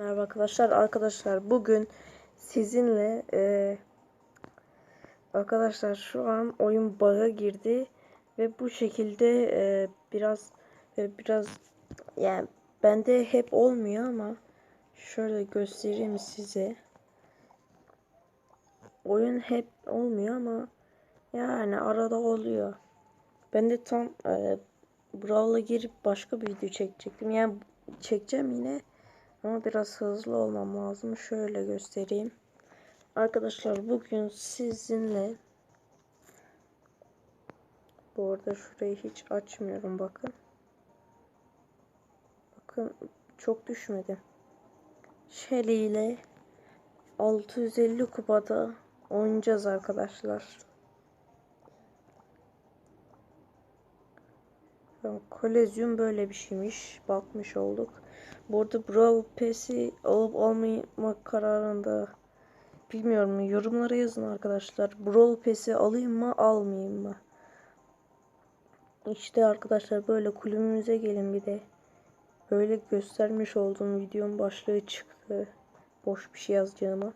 Merhaba arkadaşlar. Arkadaşlar bugün sizinle e, arkadaşlar şu an oyun bug'a girdi ve bu şekilde e, biraz e, biraz yani bende hep olmuyor ama şöyle göstereyim size. Oyun hep olmuyor ama yani arada oluyor. Ben de tam e, Brawl'a girip başka bir video çekecektim. Yani çekeceğim yine. Ama biraz hızlı olmam lazım. Şöyle göstereyim. Arkadaşlar bugün sizinle bu arada şurayı hiç açmıyorum bakın. Bakın çok düşmedi. Shelly ile 650 kupada oynayacağız arkadaşlar. Kolezyum böyle bir şeymiş. Bakmış olduk. Burada Brawl Pass'i alıp almamak kararında bilmiyorum. Yorumlara yazın arkadaşlar. Brawl Pass'i alayım mı almayayım mı? İşte arkadaşlar böyle kulübümüze gelin bir de. Böyle göstermiş olduğum videonun başlığı çıktı. Boş bir şey yazacağıma.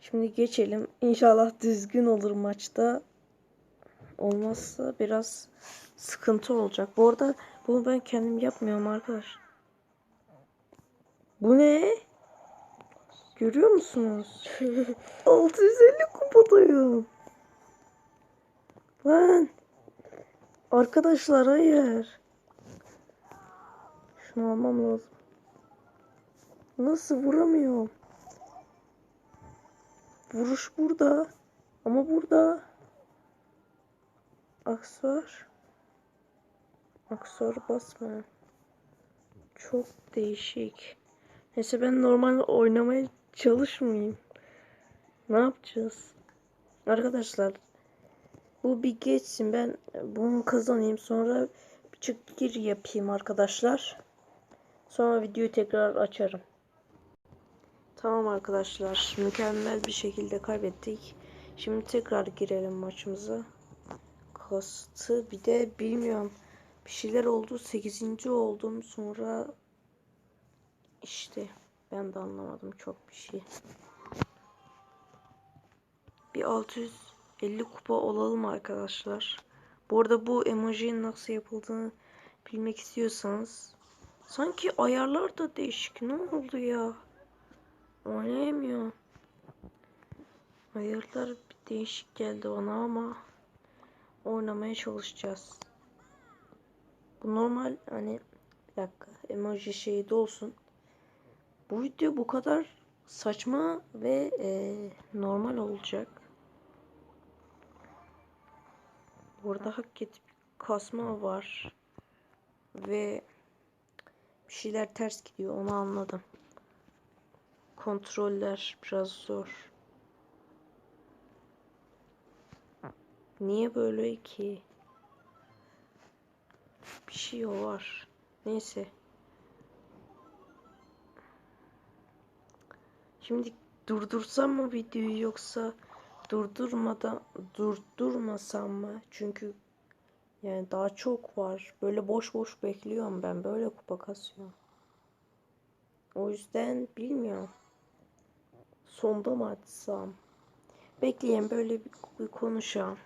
Şimdi geçelim. İnşallah düzgün olur maçta. Olmazsa biraz sıkıntı olacak. Bu arada bunu ben kendim yapmıyorum arkadaşlar. Bu ne? Görüyor musunuz? 650 kupadayım. Lan. Arkadaşlar hayır. Şunu almam lazım. Nasıl vuramıyorum? Vuruş burada. Ama burada. Aksar. Aksar basma. Çok değişik. Neyse ben normal oynamaya çalışmayayım. Ne yapacağız? Arkadaşlar bu bir geçsin ben bunu kazanayım sonra bir çık gir yapayım arkadaşlar. Sonra videoyu tekrar açarım. Tamam arkadaşlar mükemmel bir şekilde kaybettik. Şimdi tekrar girelim maçımıza. Kastı bir de bilmiyorum bir şeyler oldu 8. oldum sonra işte ben de anlamadım çok bir şey. Bir 650 kupa olalım arkadaşlar. Bu arada bu emojinin nasıl yapıldığını bilmek istiyorsanız. Sanki ayarlar da değişik. Ne oldu ya? Oynayamıyor. Ayarlar bir değişik geldi bana ama oynamaya çalışacağız. Bu normal hani bir dakika emoji şeyi de olsun. Bu video bu kadar saçma ve e, normal olacak. Burada hakikaten kasma var. Ve bir şeyler ters gidiyor onu anladım. Kontroller biraz zor. Niye böyle ki? Şey var. Neyse. Şimdi durdursam mı videoyu yoksa durdurmadan durdurmasam mı? Çünkü yani daha çok var. Böyle boş boş bekliyorum ben. Böyle kupa kasıyorum. O yüzden bilmiyorum. Sonda mı açsam? Bekleyin böyle bir, bir konuşalım.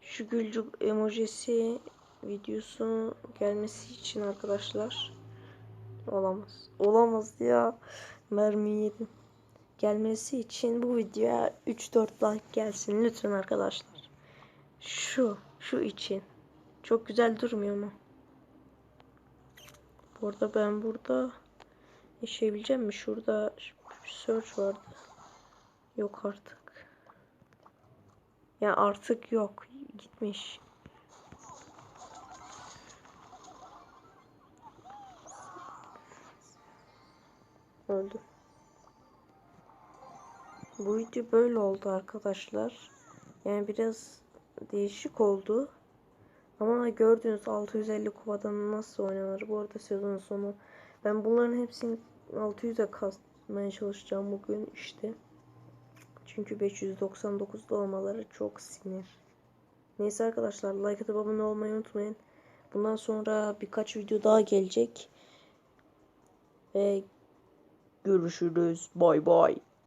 Şu gülcük emojisi videosu gelmesi için arkadaşlar. Olamaz. Olamaz ya. Mermi yedim. Gelmesi için bu videoya 3-4 like gelsin lütfen arkadaşlar. Şu, şu için. Çok güzel durmuyor mu? Bu arada ben burada yaşayabileceğim mi? Şurada search vardı. Yok artık. Ya artık yok. Gitmiş. Öldü. Bu video böyle oldu arkadaşlar. Yani biraz değişik oldu. Ama gördüğünüz 650 kupadan nasıl oynanır. Bu arada sezon sonu. Ben bunların hepsini 600'e kasmaya çalışacağım bugün işte. Çünkü 599'da olmaları çok sinir. Neyse arkadaşlar like atıp abone olmayı unutmayın. Bundan sonra birkaç video daha gelecek. Ve Görüşürüz. Bay bay.